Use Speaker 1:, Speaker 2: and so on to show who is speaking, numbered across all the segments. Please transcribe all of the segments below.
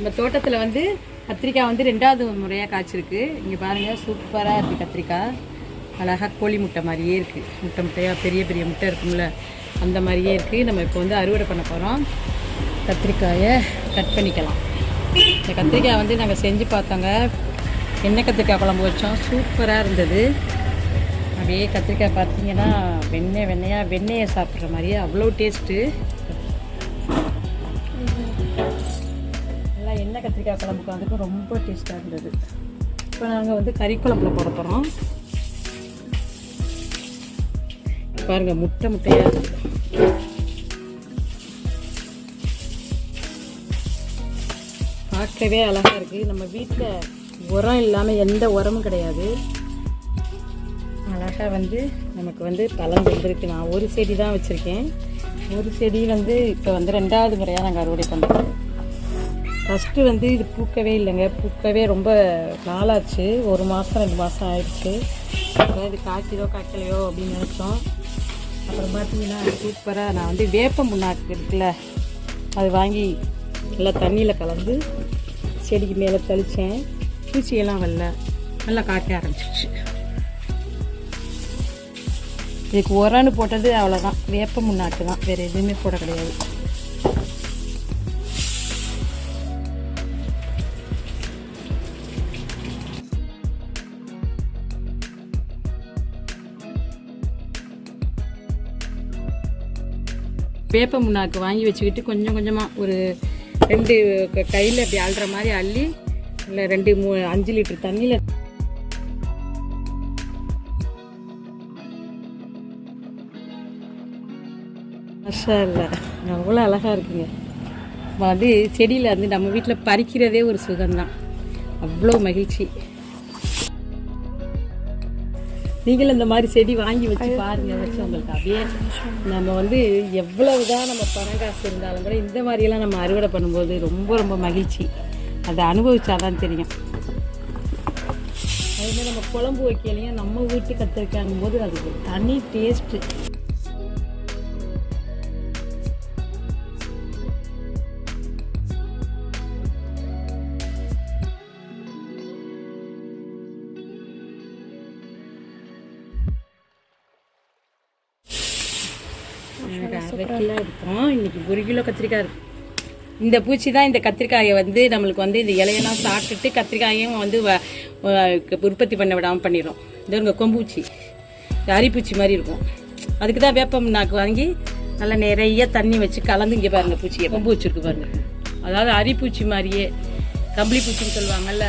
Speaker 1: நம்ம தோட்டத்தில் வந்து கத்திரிக்காய் வந்து ரெண்டாவது முறையாக காய்ச்சிருக்கு. இங்கே பாருங்கள் சூப்பராக இருக்குது கத்திரிக்காய். அழகாக கோழி முட்டை மாதிரியே இருக்குது முட்டை முட்டையாக பெரிய பெரிய முட்டை இருக்கும்ல அந்த மாதிரியே இருக்குது நம்ம இப்போ வந்து அறுவடை பண்ண போகிறோம் கத்திரிக்காயை கட் பண்ணிக்கலாம். இந்த கத்திரிக்காய் வந்து நாங்கள் செஞ்சு பார்த்தோங்க. எண்ணெய் கத்திரிக்காய் குழம்பு வச்சோம்? சூப்பராக இருந்தது. அப்படியே கத்திரிக்காய் பார்த்தீங்கன்னா வெண்ணெய் வெண்ணெயாக வெண்ணெயை சாப்பிட்ற மாதிரியே அவ்வளோ டேஸ்ட்டு சின்ன கத்திரிக்காய் குழம்புக்கு வந்துக்கு ரொம்ப டேஸ்ட்டாக இருந்தது. இப்போ நாங்கள் வந்து கறி குழம்புல போட போகிறோம் பாருங்கள் முட்டை முட்டையாக பார்க்கவே அழகாக இருக்குது நம்ம வீட்டில் உரம் இல்லாமல் எந்த உரமும் கிடையாது. அழகாக வந்து நமக்கு வந்து பழம் வந்துருக்கு. நான் ஒரு செடி தான் வச்சுருக்கேன். ஒரு செடி வந்து இப்போ வந்து ரெண்டாவது முறையாக நாங்கள் அறுவடை பண்ணுறோம் ஃபஸ்ட்டு வந்து இது பூக்கவே இல்லைங்க. பூக்கவே ரொம்ப நாளாச்சு. ஒரு மாதம் ரெண்டு மாதம் ஆயிடுச்சு. அப்புறம் இது காய்ச்சதோ காய்க்கலையோ அப்படின்னு நினச்சோம். அப்புறம் பார்த்தீங்கன்னா சூப்பராக நான் வந்து வேப்ப முன்னாக்கு இருக்குல்ல அது வாங்கி நல்லா தண்ணியில் கலந்து செடிக்கு மேலே தெளித்தேன் பூச்சியெல்லாம் வரல நல்லா காய்க்க ஆரம்பிச்சிச்சு இதுக்கு உரம்னு போட்டது அவ்வளோதான் வேப்ப முன்னாக்கு தான். வேறு எதுவுமே போட கிடையாது. வேப்ப முன்னாக்கு வாங்கி வச்சுக்கிட்டு கொஞ்சம் கொஞ்சமாக ஒரு ரெண்டு கையில் அப்படி அள்ளுற மாதிரி அள்ளி இல்லை ரெண்டு மூ அஞ்சு லிட்டர் தண்ணியில் இல்லை அவ்வளோ அழகாக இருக்குங்க. வந்து செடியில் வந்து நம்ம வீட்டில் பறிக்கிறதே ஒரு சுகம்தான். அவ்வளோ மகிழ்ச்சி. நீங்களும் இந்த மாதிரி செடி வாங்கி வச்சு பாருங்க வச்சு உங்களுக்கு அப்படியே நம்ம வந்து எவ்வளவு தான் நம்ம பணம் காசு இருந்தாலும் கூட இந்த மாதிரியெல்லாம் நம்ம அறுவடை பண்ணும்போது ரொம்ப ரொம்ப மகிழ்ச்சி. அதை அனுபவிச்சாதான் தெரியும். அதே மாதிரி நம்ம குழம்பு வைக்கலையும் நம்ம வீட்டு கத்திரிக்காயும் போது அது ஒரு தனி டேஸ்ட்டு கிலோ இருக்கும் இன்னைக்கு ஒரு கிலோ கத்திரிக்காய் இருக்கு. இந்த பூச்சி தான் இந்த கத்திரிக்காயை வந்து நம்மளுக்கு வந்து இந்த இலையெல்லாம் சாப்பிட்டுட்டு கத்திரிக்காயும் வந்து உற்பத்தி பண்ண விடாமல் பண்ணிடும் இது உங்கள் கொம்பூச்சி. அரிப்பூச்சி மாதிரி இருக்கும். அதுக்கு தான் வேப்பம் நாக்கு வாங்கி நல்லா நிறைய தண்ணி வச்சு கலந்து இங்கே பாருங்க பூச்சியை கொம்பு வச்சிருக்கு பாருங்க. அதாவது அரிப்பூச்சி மாதிரியே கம்பளி பூச்சின்னு சொல்லுவாங்கல்ல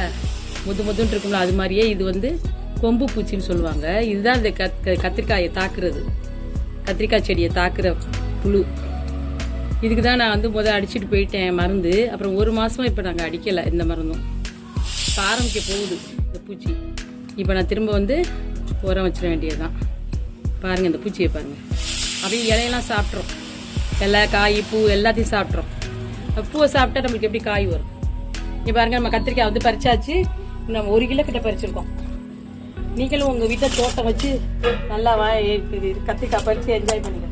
Speaker 1: முது முதுன்னு இருக்கும்ல அது மாதிரியே இது வந்து கொம்பு பூச்சின்னு சொல்லுவாங்க. இதுதான் இந்த கத் கத்திரிக்காயை தாக்குறது. கத்திரிக்காய் செடியை தாக்குற புழு. இதுக்கு தான் நான் வந்து முதல் அடிச்சுட்டு போயிட்டேன் மருந்து. அப்புறம் ஒரு மாதமாக இப்போ நாங்கள் அடிக்கலை இந்த மருந்தும். இப்போ ஆரம்பிக்க போகுது இந்த பூச்சி. இப்போ நான் திரும்ப வந்து உரம் வச்சிட வேண்டியதுதான். பாருங்கள் இந்த பூச்சியை பாருங்கள் அப்படியே இலையெல்லாம் சாப்பிட்றோம் எல்லா காய் பூ எல்லாத்தையும் சாப்பிட்றோம் பூவை சாப்பிட்டா நம்மளுக்கு எப்படி காய் வரும்? இங்கே பாருங்கள் நம்ம கத்திரிக்காய் வந்து பறிச்சாச்சு. நம்ம ஒரு கிலோ கிட்ட பறிச்சிருக்கோம். நீங்களும் உங்கள் வீட்டில் தோட்டம் வச்சு நல்லா வா கத்திரிக்காய் பறித்து என்ஜாய் பண்ணுங்க